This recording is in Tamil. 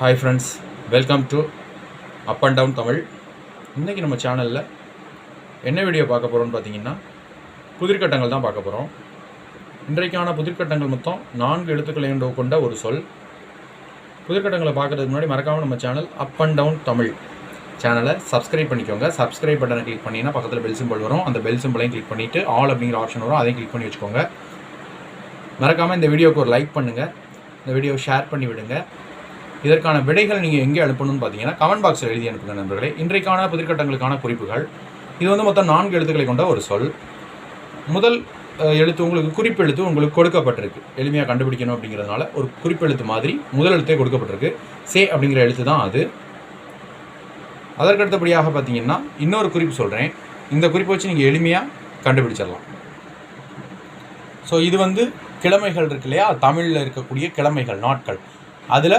Hi friends welcome to up and down Tamil இன்றைக்கி நம்ம சேனலில் என்ன வீடியோ பார்க்க போகிறோம்னு பார்த்தீங்கன்னா புதிர்கட்டங்கள் தான் பார்க்க போகிறோம் இன்றைக்கான புதிர்கட்டங்கள் மொத்தம் நான்கு எழுத்துக்களை கொண்ட- ஒரு சொல். புதிர்கட்டங்களை பார்க்குறதுக்கு முன்னாடி மறக்காமல் நம்ம channel up and down Tamil சேனலை சப்ஸ்கிரைப் பண்ணிக்கோங்க. சப்ஸ்கிரைப் பட்டனை கிளிக் பண்ணிங்கன்னா பக்கத்தில் பெல் சிம்பிள் வரும். அந்த பெல் சிம்பிளையும் கிளிக் பண்ணிவிட்டு ஆல் அப்படிங்கிற ஆப்ஷன் வரும். அதையும் கிளிக் பண்ணி வச்சுக்கோங்க. மறக்காமல் இந்த வீடியோவுக்கு ஒரு லைக் பண்ணுங்கள் இந்த வீடியோவை ஷேர் பண்ணி விடுங்க. இதற்கான விடைகள் நீங்கள் எங்கே அனுப்பணும்னு பார்த்தீங்கன்னா கமெண்ட் பாக்ஸில் எழுதி அனுப்புங்க நண்பர்களே. இன்றைக்கான புதிர்கட்டங்களுக்கான குறிப்புகள். இது வந்து மொத்தம் நான்கு எழுத்துக்களை கொண்ட ஒரு சொல். முதல் எழுத்து உங்களுக்கு குறிப்பெழுத்து உங்களுக்கு கொடுக்கப்பட்டிருக்கு. எளிமையாக கண்டுபிடிக்கணும் அப்படிங்கிறதுனால ஒரு குறிப்பெழுத்து மாதிரி முதல் எழுத்தே கொடுக்கப்பட்டிருக்கு. சே அப்படிங்கிற எழுத்து தான் அது. அதற்கடுத்தபடியாக பார்த்தீங்கன்னா இன்னொரு குறிப்பு சொல்கிறேன் இந்த குறிப்பை வச்சு நீங்கள் எளிமையாக கண்டுபிடிச்சிடலாம். ஸோ இது வந்து கிழமைகள் இருக்கு இல்லையா? தமிழில் இருக்கக்கூடிய கிழமைகள் நாட்கள். அதில்